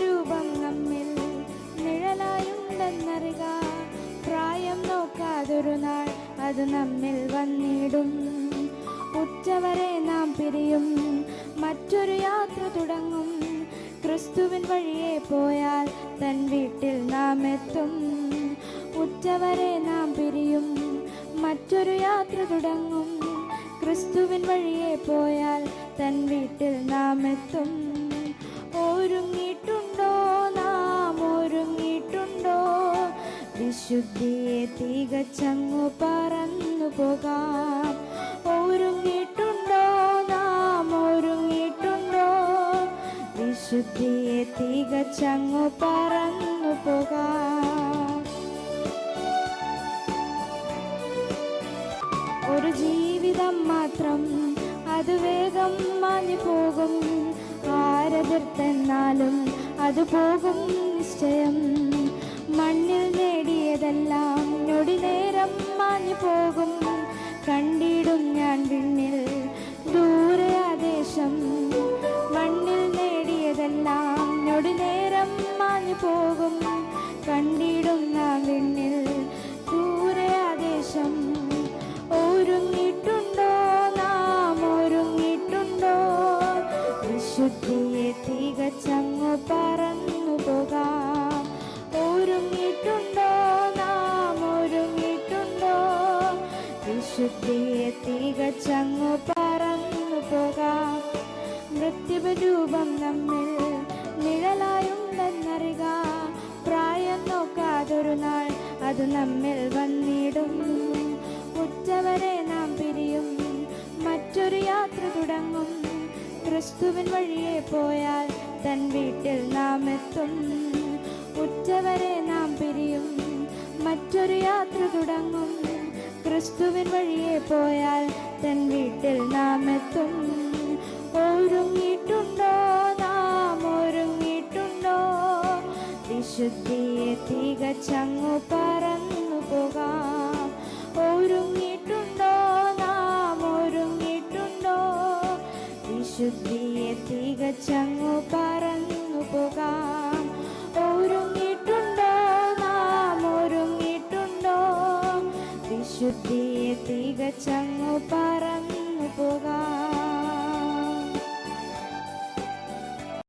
രൂപം നമ്മിൽ നിഴലായുണ്ടെന്നറിക പ്രായം നോക്കാതൊരു നാൾ അത് നമ്മിൽ വന്നിടും. ഉച്ചവരെ നാം പിരിയും മറ്റൊരു യാത്ര തുടങ്ങും. ക്രിസ്തുവിൻ വഴിയെ പോയാൽ തൻ വീട്ടിൽ നാം എത്തും. ഉച്ചവരെ നാം പിരിയും മറ്റൊരു യാത്ര തുടങ്ങും. ക്രിസ്തുവിൻ വഴിയെ പോയാൽ തൻ വീട്ടിൽ നാം എത്തും. വിശുദ്ധിയെ തികച്ചങ്ങു പറന്നു പോകാം. ഒരുങ്ങിയിട്ടുണ്ടോ? നാം ഒരുങ്ങിയിട്ടുണ്ടോ? വിശുദ്ധിയെ തികച്ചങ്ങു പറന്നു പോകാം. ഒരു ജീവിതം മാത്രം അത് വേഗം മാഞ്ഞു പോകും. ആരതിർത്തെന്നാലും അത് പോകും നിശ്ചയം. മണ്ണിൽ നേടിയതെല്ലാം ഞൊടി നേരം മാഞ്ഞു പോകും. കണ്ടിടും ഞാൻ വിണ്ണിൽ ദൂരെ ആദേശം മണ്ണിൽ നേടിയതെല്ലാം ഞൊടി നേരം മാഞ്ഞു പോകും. കണ്ടിടും ഞാൻ വിണ്ണിൽ ദൂരെ ആദേശം ഒരുങ്ങിയിട്ടുണ്ടോ നാം? ഒരുങ്ങിയിട്ടുണ്ടോ? വിശുദ്ധിയെ വിശുദ്ധിയെ തികച്ചങ്ങു പറന്നു പോകാം. മൃത്യുരൂപം നമ്മിൽ നിഴലായുണ്ടെന്നറിക പ്രായം നോക്കാതൊരു നാൾ അത് നമ്മിൽ വന്നിടും. ഉച്ചവരെ നാം പിരിയും മറ്റൊരു യാത്ര തുടങ്ങും. ക്രിസ്തുവിൻ വഴിയെ പോയാൽ തൻ വീട്ടിൽ നാം എത്തും. ഉച്ചവരെ നാം പിരിയും മറ്റൊരു യാത്ര തുടങ്ങും. ക്രിസ്തുവിൻ വഴിയെ പോയാൽ തൻ വീട്ടിൽ നാം എത്തും ഒരുങ്ങിയിട്ടുണ്ടോ? നാം ഒരുങ്ങിയിട്ടുണ്ടോ? വിശുദ്ധിയെ തികച്ചങ്ങു പറന്നു പോകാം. ഒരുങ്ങിയിട്ടുണ്ടോ? നാം ഒരുങ്ങിയിട്ടുണ്ടോ? വിശുദ്ധിയെ തികച്ചങ്ങു പറന്നു പോകാം. വിശുദ്ധിയെ തികച്ചങ്ങു പറന്നു പോകാം.